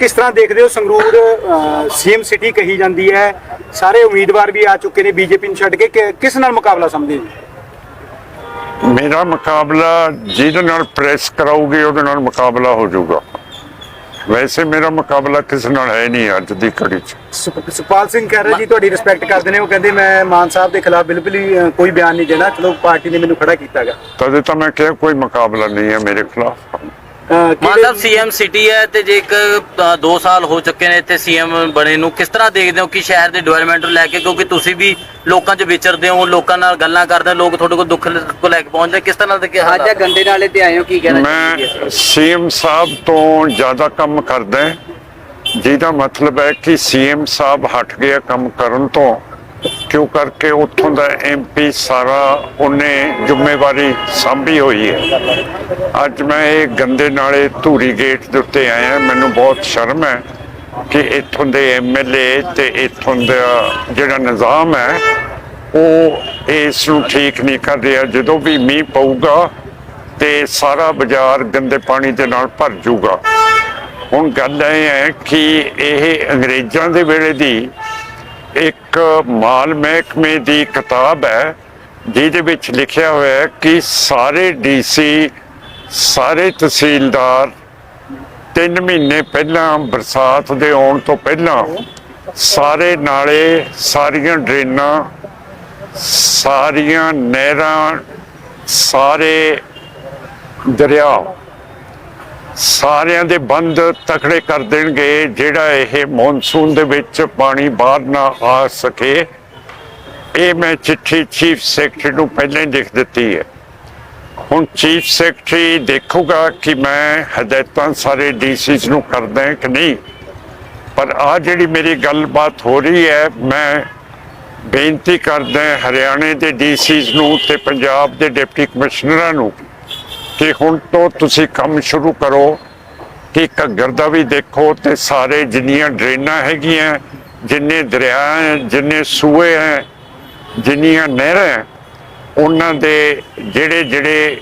ਕਿਸ ਤਰ੍ਹਾਂ ਦੇਖਦੇ ਹੋ ਸੰਗਰੂਰ ਸੀਐਮ ਸਿਟੀ ਕਹੀ ਜਾਂਦੀ ਹੈ? ਸਾਰੇ ਉਮੀਦਵਾਰ ਵੀ ਆ ਚੁੱਕੇ ਨੇ ਬੀਜੇਪੀ ਨੂੰ ਛੱਡ ਕੇ। ਕਿਸ ਨਾਲ ਮੁਕਾਬਲਾ ਸਮਝਦੇ ਹੋ? ਮੇਰਾ ਮੁਕਾਬਲਾ ਜਿਹਦੇ ਨਾਲ ਪ੍ਰੈਸ ਕਰਾਉਗੀ ਉਹਦੇ ਨਾਲ ਮੁਕਾਬਲਾ ਹੋ ਜਾਊਗਾ। ਵੈਸੇ ਮੇਰਾ ਮੁਕਾਬਲਾ ਕਿਸੇ ਨਾਲ ਹੈ ਨਹੀਂ ਅੱਜ ਦੀ ਘੜੀ 'ਚ। ਸੁਪ- ਸੁਖਪਾਲ ਸਿੰਘ ਖਹਿਰਾ ਜੀ ਤੁਹਾਡੀ ਰਿਸਪੈਕਟ ਕਰਦੇ ਨੇ। ਉਹ ਕਹਿੰਦੇ ਮੈਂ ਮਾਨ ਸਾਹਿਬ ਦੇ ਖਿਲਾਫ ਬਿਲਕੁਲ ਹੀ ਕੋਈ ਬਿਆਨ ਨਹੀਂ ਦੇਣਾ। ਚਲੋ ਪਾਰਟੀ ਨੇ ਮੈਨੂੰ ਖੜਾ ਕੀਤਾਗਾ। ਤਦੇ ਤਾਂ ਮੈਂ ਕਿਹਾ ਕੋਈ ਮੁਕਾਬਲਾ ਨਹੀਂ ਹੈ ਮੇਰੇ ਖਿਲਾਫ। ਮਾਨ ਸਾਹਿਬ ਸੀਐਮ ਸਿਟੀ ਹੈ ਤੇ ਜੇ ਇੱਕ 2 ਸਾਲ ਹੋ ਚੁੱਕੇ ਨੇ ਇੱਥੇ ਸੀਐਮ ਬਣੇ ਨੂੰ ਕਿਸ ਤਰ੍ਹਾਂ ਦੇਖਦੇ ਹੋ ਕਿ ਸ਼ਹਿਰ ਦੇ ਡਿਵੈਲਪਮੈਂਟ ਨੂੰ ਲੈ ਕੇ ਕਿਉਂਕਿ ਤੁਸੀਂ ਵੀ ਲੋਕਾਂ 'ਚ ਵਿਚਰਦੇ ਹੋ ਲੋਕਾਂ ਨਾਲ ਗੱਲਾਂ ਕਰਦੇ ਹੋ ਲੋਕ ਤੁਹਾਡੇ ਕੋਲ ਦੁੱਖ ਕੋ ਲੈ ਕੇ ਪਹੁੰਚਦੇ ਕਿਸ ਤਰ੍ਹਾਂ ਦੇ ਕਿ ਅੱਜ ਆ ਗੰਦੇ ਨਾਲੇ ਤੇ ਆਏ ਹੋ ਕੀ ਕਹਿਣਾ ਮੈਂ ਸੀਐਮ ਸਾਹਿਬ ਤੋਂ ਜ਼ਿਆਦਾ ਕੰਮ ਕਰਦਾ ਹਾਂ, ਜਿਹਦਾ ਮਤਲਬ ਹੈ ਕਿ ਸੀਐਮ ਸਾਹਿਬ ਹਟ ਗਿਆ ਕੰਮ ਕਰਨ ਤੋਂ। ਕਿਉਂ ਕਰਕੇ ਉੱਥੋਂ ਦਾ ਐਮਪੀ ਸਾਰਾ ਉਹਨੇ ਜ਼ਿੰਮੇਵਾਰੀ ਸੰਭੀ ਹੋਈ ਹੈ? ਅੱਜ ਮੈਂ ਇਹ ਗੰਦੇ ਨਾਲੇ ਧੂਰੀ ਗੇਟ ਦੇ ਉੱਤੇ ਆਇਆ, ਮੈਨੂੰ ਬਹੁਤ ਸ਼ਰਮ ਹੈ ਕਿ ਇੱਥੋਂ ਦੇ ਐਮਐਲਏ ਤੇ ਇੱਥੋਂ ਦਾ ਜਿਹੜਾ ਨਿਜ਼ਾਮ ਹੈ, ਉਹ ਇਸ ਨੂੰ ਠੀਕ ਨਹੀਂ ਕਰ ਰਿਹਾ। ਜਦੋਂ ਵੀ ਮੀਂਹ ਪਊਗਾ ਤੇ ਸਾਰਾ ਬਾਜ਼ਾਰ ਗੰਦੇ ਪਾਣੀ ਦੇ ਨਾਲ ਭਰ ਜਾਊਗਾ। ਹੁਣ ਗੱਲ ਇਹ ਹੈ ਕਿ ਇਹ ਅੰਗਰੇਜ਼ਾਂ ਦੇ ਵੇਲੇ ਦੀ ਇੱਕ ਮਾਲ ਮਹਿਕਮੇ ਦੀ ਕਿਤਾਬ ਹੈ, ਜਿਹਦੇ ਵਿੱਚ ਲਿਖਿਆ ਹੋਇਆ ਹੈ ਕਿ ਸਾਰੇ ਡੀਸੀ, ਸਾਰੇ ਤਹਿਸੀਲਦਾਰ ਤਿੰਨ ਮਹੀਨੇ ਪਹਿਲਾਂ ਬਰਸਾਤ ਦੇ ਆਉਣ ਤੋਂ ਪਹਿਲਾਂ ਸਾਰੇ ਨਾਲੇ, ਸਾਰੀਆਂ ਡਰੇਨਾਂ, ਸਾਰੀਆਂ ਨਹਿਰਾਂ, ਸਾਰੇ ਦਰਿਆ ਸਾਰਿਆਂ ਦੇ ਬੰਦ ਤਕੜੇ ਕਰ ਦੇਣਗੇ, ਜਿਹੜਾ ਇਹ ਮੌਨਸੂਨ ਦੇ ਵਿੱਚ ਪਾਣੀ ਬਾਹਰ ਨਾ ਆ ਸਕੇ। ਇਹ ਮੈਂ ਚਿੱਠੀ ਚੀਫ ਸੈਕਟਰੀ ਨੂੰ ਪਹਿਲਾਂ ਹੀ ਲਿਖ ਦਿੱਤੀ ਹੈ। ਹੁਣ ਚੀਫ ਸੈਕਟਰੀ ਦੇਖੂਗਾ ਕਿ ਮੈਂ ਹਦਾਇਤਾਂ ਸਾਰੇ ਡੀਸੀਸ ਨੂੰ ਕਰਦਾ ਕਿ ਨਹੀਂ। ਪਰ ਆ ਜਿਹੜੀ ਮੇਰੀ ਗੱਲਬਾਤ ਹੋ ਰਹੀ ਹੈ, ਮੈਂ ਬੇਨਤੀ ਕਰਦਾ ਹਰਿਆਣੇ ਦੇ ਡੀਸੀਸ ਨੂੰ ਤੇ ਪੰਜਾਬ ਦੇ ਡਿਪਟੀ ਕਮਿਸ਼ਨਰਾਂ ਨੂੰ ਕਿ ਹੁਣ ਤੋਂ ਤੁਸੀਂ ਕੰਮ ਸ਼ੁਰੂ ਕਰੋ ਕਿ ਘੱਗਰ ਦਾ ਵੀ ਦੇਖੋ ਤੇ ਸਾਰੇ ਜਿੰਨੀਆਂ ਡਰੇਨਾਂ ਹੈਗੀਆਂ ਜਿੰਨੇ ਦਰਿਆ ਹੈ ਜਿੰਨੇ ਸੂਏ ਹੈ ਜਿੰਨੀਆਂ ਨਹਿਰਾਂ ਹੈ, ਉਹਨਾਂ ਦੇ ਜਿਹੜੇ ਜਿਹੜੇ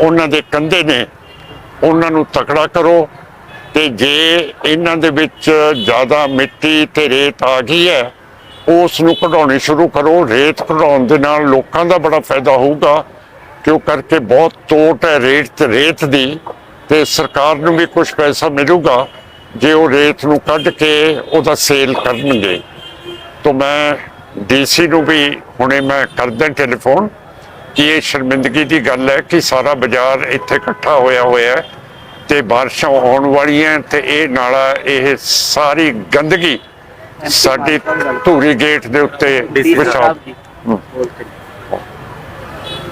ਉਹਨਾਂ ਦੇ ਕੰਧੇ ਨੇ ਉਹਨਾਂ ਨੂੰ ਤਕੜਾ ਕਰੋ ਤੇ ਜੇ ਇਹਨਾਂ ਦੇ ਵਿੱਚ ਜ਼ਿਆਦਾ ਮਿੱਟੀ ਤੇ ਰੇਤ ਆ ਗਈ ਹੈ ਉਸ ਨੂੰ ਕਢਾਉਣੀ ਸ਼ੁਰੂ ਕਰੋ। ਰੇਤ ਕਢਾਉਣ ਦੇ ਨਾਲ ਲੋਕਾਂ ਦਾ ਬੜਾ ਫਾਇਦਾ ਹੋਊਗਾ। ਕਿਉਂ ਕਰਕੇ ਬਹੁਤ ਤੋਟ ਹੈ ਰੇਤ ਤੇ ਰੇਤ ਦੀ ਤੇ ਸਰਕਾਰ ਨੂੰ ਵੀ ਕੁਝ ਪੈਸਾ ਮਿਲੂਗਾ ਜੇ ਉਹ ਰੇਤ ਨੂੰ ਕੱਢ ਕੇ ਉਹਦਾ ਸੇਲ ਕਰਨਗੇ। ਤਾਂ ਮੈਂ ਡੀਸੀ ਨੂੰ ਵੀ ਹੁਣੇ ਮੈਂ ਕਰਦਾ ਟੈਲੀਫੋਨ ਕਿ ਇਹ ਸ਼ਰਮਿੰਦਗੀ ਦੀ ਗੱਲ ਹੈ ਕਿ ਸਾਰਾ ਬਾਜ਼ਾਰ ਇੱਥੇ ਇਕੱਠਾ ਹੋਇਆ ਹੋਇਆ ਹੈ ਤੇ ਬਾਰਿਸ਼ਾਂ ਆਉਣ ਵਾਲੀਆਂ ਤੇ ਇਹ ਨਾਲਾ ਇਹ ਸਾਰੀ ਗੰਦਗੀ ਸਾਡੀ ਧੂਰੀ ਗੇਟ ਦੇ ਉੱਤੇ ਵਿਛਾ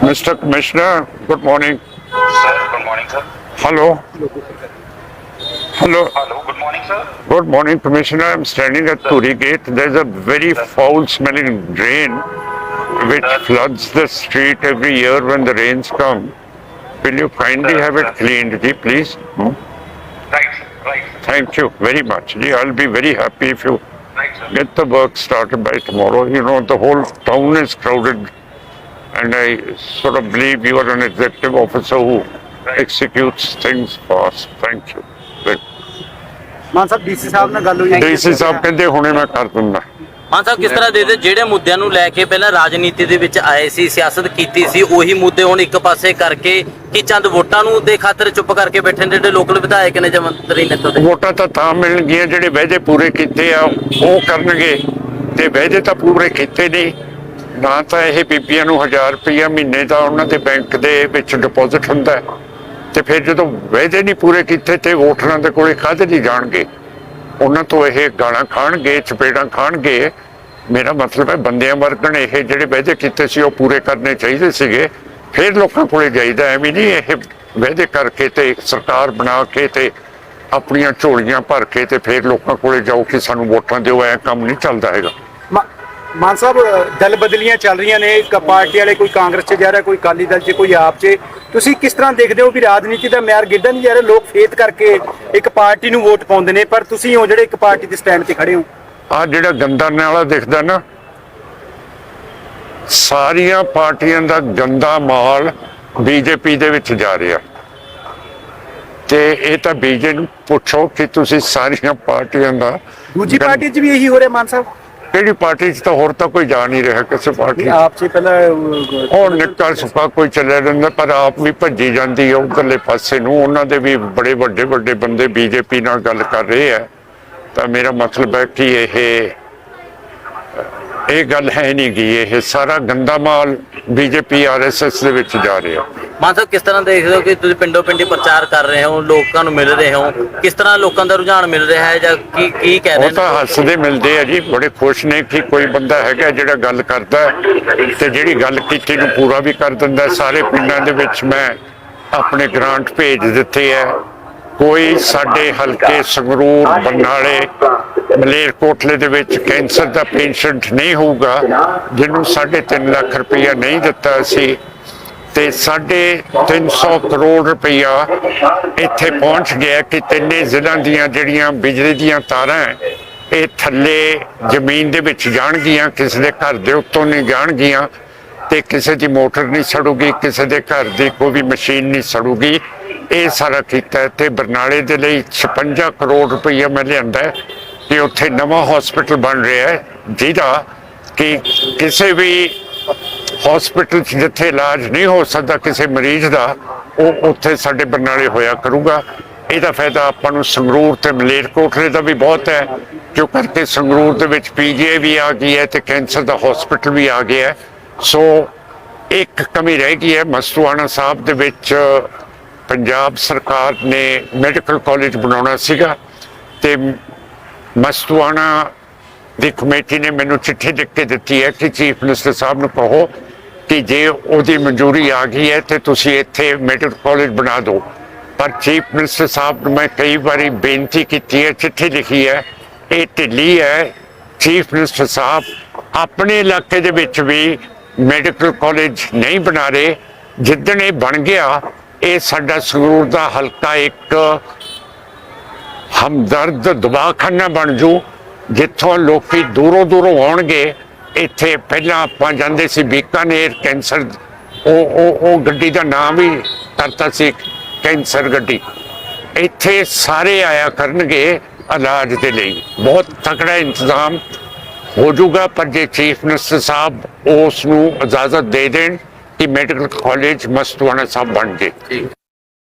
Mr. Commissioner, good morning. Sir, good morning, sir. Hello. Hello. Hello, good morning, sir. Good morning, Commissioner. I'm standing at Turi Gate. There's a very foul smelling drain which floods the street every year when the rains come. Will you kindly have it cleaned, please? Hmm? Right, sir. Right. Thank you very much. I'll be very happy if you right, get the work started by tomorrow. You know, the whole town is crowded And I sort of believe you are an executive officer who executes things fast. Thank you. Mann Sahib DC Sahib ਨਾਲ ਗੱਲ ਹੋਈ DC ਸਾਹਿਬ ਕਹਿੰਦੇ ਹੁਣੇ ਮੈਂ ਕਰ ਦਿੰਦਾ। ਮਾਨ ਸਾਹਿਬ ਕਿਸ ਤਰ੍ਹਾਂ ਦੇਖਦੇ ਜਿਹੜੇ ਮੁੱਦਿਆਂ ਨੂੰ ਲੈ ਕੇ ਪਹਿਲਾਂ ਰਾਜਨੀਤੀ ਦੇ ਵਿੱਚ ਆਏ ਸੀ ਸਿਆਸਤ ਕੀਤੀ ਸੀ ਉਹੀ ਮੁੱਦੇ ਹੁਣ ਇੱਕ ਪਾਸੇ ਕਰਕੇ ਕਿ ਚੰਦ ਵੋਟਾਂ ਨੂੰ ਦੇ ਖਾਤਰ ਚੁੱਪ ਕਰਕੇ ਬੈਠੇ ਨੇ ਜਿਹੜੇ ਲੋਕਲ ਵਿਧਾਇਕ ਨੇ ਜਾਂ ਮੰਤਰੀ ਨੇ ਤੁਹਾਡੇ। ਵੋਟਾਂ ਤਾਂ ਤਾਂ ਮਿਲਣਗੀਆਂ ਜਿਹੜੇ ਵਾਅਦੇ ਪੂਰੇ ਕੀਤੇ ਆ ਉਹ ਕਰਨਗੇ। ਤੇ ਵਾਅਦੇ ਤਾਂ ਪੂਰੇ ਕੀਤੇ ਨਹੀਂ ਨਾ ਤਾਂ ਇਹ ਬੀਬੀਆਂ ਨੂੰ 1000 ਰੁਪਇਆ ਮਹੀਨੇ ਦਾ ਉਹਨਾਂ ਦੇ ਬੈਂਕ ਦੇ ਵਿੱਚ ਡਿਪੋਜ਼ਿਟ ਹੁੰਦਾ ਹੈ। ਤੇ ਫਿਰ ਜਦੋਂ ਵਾਅਦੇ ਨਹੀਂ ਪੂਰੇ ਕੀਤੇ ਤੇ ਵੋਟਰਾਂ ਦੇ ਕੋਲੇ ਕਾਹਦੇ ਨਹੀਂ ਜਾਣਗੇ। ਉਹਨਾਂ ਤੋਂ ਇਹ ਗਾਲਾਂ ਖਾਣਗੇ, ਚਪੇੜਾਂ ਖਾਣਗੇ। ਮੇਰਾ ਮਤਲਬ ਹੈ ਬੰਦਿਆਂ ਵਰਗਣ ਇਹ ਜਿਹੜੇ ਵਾਅਦੇ ਕੀਤੇ ਸੀ ਉਹ ਪੂਰੇ ਕਰਨੇ ਚਾਹੀਦੇ ਸੀਗੇ। ਫਿਰ ਲੋਕਾਂ ਕੋਲੇ ਜਾਈਦਾ ਐਵੇਂ ਨਹੀਂ, ਇਹ ਵਾਅਦੇ ਕਰਕੇ ਤੇ ਸਰਕਾਰ ਬਣਾ ਕੇ ਤੇ ਆਪਣੀਆਂ ਝੋਲੀਆਂ ਭਰ ਕੇ ਤੇ ਫਿਰ ਲੋਕਾਂ ਕੋਲੇ ਜਾਓ ਕਿ ਸਾਨੂੰ ਵੋਟਾਂ ਦਿਓ, ਐ ਕੰਮ ਨਹੀਂ ਚੱਲਦਾ ਹੈਗਾ। ਮਾਨ ਸਾਹਿਬ ਦਲ ਬਦਲੀਆਂ ਚੱਲ ਰਹੀਆਂ ਨੇ ਇੱਕ ਪਾਰਟੀ ਵਾਲੇ ਕੋਈ ਕਾਂਗਰਸ 'ਚ ਜਾ ਰਿਹਾ ਕੋਈ ਅਕਾਲੀ ਦਲ 'ਚ ਕੋਈ ਆਪ 'ਚ। ਤੁਸੀਂ ਕਿਸ ਤਰ੍ਹਾਂ ਦੇਖਦੇ ਹੋ ਵੀ ਰਾਜਨੀਤੀ ਦਾ ਮਿਆਰ ਗਿੱਧਾ ਨਹੀਂ ਜਾ ਰਿਹਾ? ਲੋਕ ਫੇਤ ਕਰਕੇ ਇੱਕ ਪਾਰਟੀ ਨੂੰ ਵੋਟ ਪਾਉਂਦੇ ਨੇ ਪਰ ਤੁਸੀਂ ਹੋ ਜਿਹੜੇ ਇੱਕ ਪਾਰਟੀ ਦੇ ਸਟੈਂਡ ਤੇ ਖੜੇ ਹੋ। ਆ ਜਿਹੜਾ ਗੰਦਾ ਨਾਲਾ ਦਿਖਦਾ ਨਾ ਸਾਰੀਆਂ ਪਾਰਟੀਆਂ ਦਾ ਗੰਦਾ ਮਾਲ ਬੀਜੇਪੀ ਦੇ ਵਿੱਚ ਜਾ ਰਿਹਾ। ਤੇ ਇਹ ਤਾਂ ਬੀਜੇ ਨੂੰ ਪੁੱਛੋ ਕਿ ਤੁਸੀਂ ਸਾਰੀਆਂ ਪਾਰਟੀਆਂ ਦਾ ਦੂਜੀ ਪਾਰਟੀ 'ਚ ਵੀ ਇਹੀ ਹੋ ਰਿਹਾ ਮਾਨ ਸਾਹਿਬ। ਕਿਹੜੀ ਪਾਰਟੀ 'ਚ ਤਾਂ ਹੋਰ ਤਾਂ ਕੋਈ ਜਾ ਨਹੀਂ ਰਿਹਾ ਕਿਸੇ ਪਾਰਟੀ। ਆਪ 'ਚ ਪਹਿਲਾਂ ਉਹ ਨਿੱਕਾ ਸੁੱਕਾ ਕੋਈ ਚੱਲਿਆ ਜਾਂਦਾ ਪਰ ਆਪ ਵੀ ਭੱਜੀ ਜਾਂਦੀ ਹੈ ਉਧਰਲੇ ਪਾਸੇ ਨੂੰ। ਉਹਨਾਂ ਦੇ ਵੀ ਬੜੇ ਵੱਡੇ ਵੱਡੇ ਬੰਦੇ ਬੀਜੇਪੀ ਨਾਲ ਗੱਲ ਕਰ ਰਹੇ ਆ। ਤਾਂ ਮੇਰਾ ਮਤਲਬ ਹੈ ਕਿ ਇਹ ਇਹ ਗੱਲ ਹੈ ਨਹੀਂ ਗੀ। ਇਹ ਸਾਰਾ ਗੰਦਾ ਮਾਲ ਬੀਜੇਪੀ ਆਰਐਸਐਸ ਦੇ ਵਿੱਚ ਜਾ ਰਿਹਾ। ਮਾਨ ਸਾਹਿਬ ਕਿਸ ਤਰ੍ਹਾਂ ਦੇਖਦੇ ਹੋ ਕਿ ਤੁਸੀਂ ਪਿੰਡੋ ਪਿੰਡੀ ਪ੍ਰਚਾਰ ਕਰ ਰਹੇ ਹੋ ਲੋਕਾਂ ਨੂੰ ਮਿਲ ਰਹੇ ਹੋ? ਕਿਸ ਤਰ੍ਹਾਂ ਲੋਕਾਂ ਦਾ ਰੁਝਾਨ ਮਿਲ ਰਿਹਾ ਹੈ ਜਾਂ ਕੀ ਕੀ ਕਹਿ ਰਹੇ ਉਹ ਤਾਂ ਹੱਸਦੇ ਮਿਲਦੇ ਆ ਜੀ ਬੜੇ ਖੁਸ਼ ਨੇ ਕਿ ਕੋਈ ਬੰਦਾ ਹੈਗਾ ਜਿਹੜਾ ਗੱਲ ਕਰਦਾ ਹੈ ਤੇ ਜਿਹੜੀ ਗੱਲ ਕੀਤੀ ਨੂੰ ਪੂਰਾ ਵੀ ਕਰ ਦਿੰਦਾ ਹੈ। ਸਾਰੇ ਪਿੰਡਾਂ ਦੇ ਵਿੱਚ ਮੈਂ ਆਪਣੇ ਗ੍ਰਾਂਟ ਭੇਜ ਦਿੱਤੇ ਹੈ ਕੋਈ ਸਾਡੇ ਹਲਕੇ ਸੰਗਰੂਰ ਬਰਨਾਲੇ ਮਲੇਰਕੋਟਲੇ ਦੇ ਵਿੱਚ ਕੈਂਸਰ ਦਾ ਪੇਸ਼ੈਂਟ ਨਹੀਂ ਹੋਊਗਾ ਜਿਹਨੂੰ 3.5 ਲੱਖ ਰੁਪਇਆ ਨਹੀਂ ਦਿੱਤਾ ਸੀ ਤੇ ਸਾਢੇ 300 ਕਰੋੜ ਰੁਪਈਆ ਇੱਥੇ ਪਹੁੰਚ ਗਿਆ ਕਿ ਤਿੰਨੇ ਜ਼ਿਲ੍ਹਿਆਂ ਦੀਆਂ ਜਿਹੜੀਆਂ ਬਿਜਲੀ ਦੀਆਂ ਤਾਰਾਂ ਹੈ, ਇਹ ਥੱਲੇ ਜ਼ਮੀਨ ਦੇ ਵਿੱਚ ਜਾਣਗੀਆਂ ਕਿਸੇ ਦੇ ਘਰ ਦੇ ਉੱਤੋਂ ਨਹੀਂ ਜਾਣਗੀਆਂ ਤੇ ਕਿਸੇ ਦੀ ਮੋਟਰ ਨਹੀਂ ਸੜੂਗੀ ਕਿਸੇ ਦੇ ਘਰ ਦੀ ਕੋਈ ਵੀ ਮਸ਼ੀਨ ਨਹੀਂ ਸੜੂਗੀ। ਇਹ ਸਾਰਾ ਕੀਤਾ ਹੈ ਤੇ ਬਰਨਾਲੇ ਦੇ ਲਈ 56 ਕਰੋੜ ਰੁਪਈਆ ਮੈਂ ਲਿਆਂਦਾ ਹੈ ਕਿ ਉੱਥੇ ਨਵਾਂ ਹਸਪੀਟਲ ਬਣ ਰਿਹਾ ਹੈ। ਜਿਹਦਾ ਕਿ ਕਿਸੇ ਵੀ ਹਸਪੀਟਲ 'ਚ ਜਿੱਥੇ ਇਲਾਜ ਨਹੀਂ ਹੋ ਸਕਦਾ ਕਿਸੇ ਮਰੀਜ਼ ਦਾ, ਉਹ ਉੱਥੇ ਸਾਡੇ ਬਰਨਾਲੇ ਹੋਇਆ ਕਰੂਗਾ। ਇਹਦਾ ਫਾਇਦਾ ਆਪਾਂ ਨੂੰ ਸੰਗਰੂਰ ਤੇ ਮਲੇਰਕੋਟਲੇ ਦਾ ਵੀ ਬਹੁਤ ਹੈ ਕਿਉਂ ਕਰਕੇ ਸੰਗਰੂਰ ਦੇ ਵਿੱਚ ਪੀਜੀਆਈ ਵੀ ਆ ਗਈ ਹੈ ਤੇ ਕੈਂਸਰ ਦਾ ਹਸਪੀਟਲ ਵੀ ਆ ਗਿਆ ਹੈ। ਸੋ, ਇੱਕ ਕਮੀ ਰਹਿ ਗਈ ਹੈ, ਮਸਤੂਆਣਾ ਸਾਹਿਬ ਦੇ ਵਿੱਚ ਪੰਜਾਬ ਸਰਕਾਰ ਨੇ ਮੈਡੀਕਲ ਕਾਲਜ ਬਣਾਉਣਾ ਸੀਗਾ ਤੇ ਮਸਤੂਆਣਾ ਦੀ ਕਮੇਟੀ ਨੇ ਮੈਨੂੰ ਚਿੱਠੀ ਲਿਖ ਕੇ ਦਿੱਤੀ ਹੈ ਕਿ ਚੀਫ ਮਿਨਿਸਟਰ ਸਾਹਿਬ ਨੂੰ ਕਹੋ ਕਿ ਜੇ ਉਹਦੀ ਮਨਜ਼ੂਰੀ ਆ ਗਈ ਹੈ ਤੇ ਤੁਸੀਂ ਇੱਥੇ ਮੈਡੀਕਲ ਕਾਲਜ ਬਣਾ ਦਿਓ। ਪਰ ਚੀਫ ਮਿਨਿਸਟਰ ਸਾਹਿਬ ਨੂੰ ਮੈਂ ਕਈ ਵਾਰੀ ਬੇਨਤੀ ਕੀਤੀ ਹੈ, ਚਿੱਠੀ ਲਿਖੀ ਹੈ, ਇਹ ਢਿੱਲੀ ਹੈ। ਚੀਫ ਮਿਨਿਸਟਰ ਸਾਹਿਬ ਆਪਣੇ ਇਲਾਕੇ ਦੇ ਵਿੱਚ ਵੀ ਮੈਡੀਕਲ ਕਾਲਜ ਨਹੀਂ ਬਣਾ ਰਹੇ। ਜਿੱਦਣ ਇਹ ਬਣ ਗਿਆ, ਇਹ ਸਾਡਾ ਸੰਗਰੂਰ ਦਾ ਹਲਕਾ ਇੱਕ ਹਮਦਰਦ ਦਵਾਖਾਨਾ ਬਣ ਜੂ, ਜਿੱਥੋਂ ਲੋਕੀ ਦੂਰੋਂ ਦੂਰੋਂ ਆਉਣਗੇ। ਇੱਥੇ ਪਹਿਲਾਂ ਆਪਾਂ ਜਾਂਦੇ ਸੀ ਬੀਕਾਨੇਰ, ਕੈਂਸਰ, ਉਹ ਉਹ ਉਹ ਗੱਡੀ ਦਾ ਨਾਮ ਵੀ ਕਰਤਾ ਸੀ ਕੈਂਸਰ ਗੱਡੀ। ਇੱਥੇ ਸਾਰੇ ਆਇਆ ਕਰਨਗੇ ਇਲਾਜ ਦੇ ਲਈ। ਬਹੁਤ ਤਕੜਾ ਇੰਤਜ਼ਾਮ ਹੋ ਜਾਊਗਾ, ਪਰ ਜੇ ਚੀਫ ਮਿਨਿਸਟਰ ਸਾਹਿਬ ਉਸ ਨੂੰ ਇਜਾਜ਼ਤ ਦੇ ਦੇਣ ਕਿ ਮੈਡੀਕਲ ਕਾਲਜ ਮਸਤੂਆਣਾ ਸਾਹਿਬ ਬਣ ਜੇ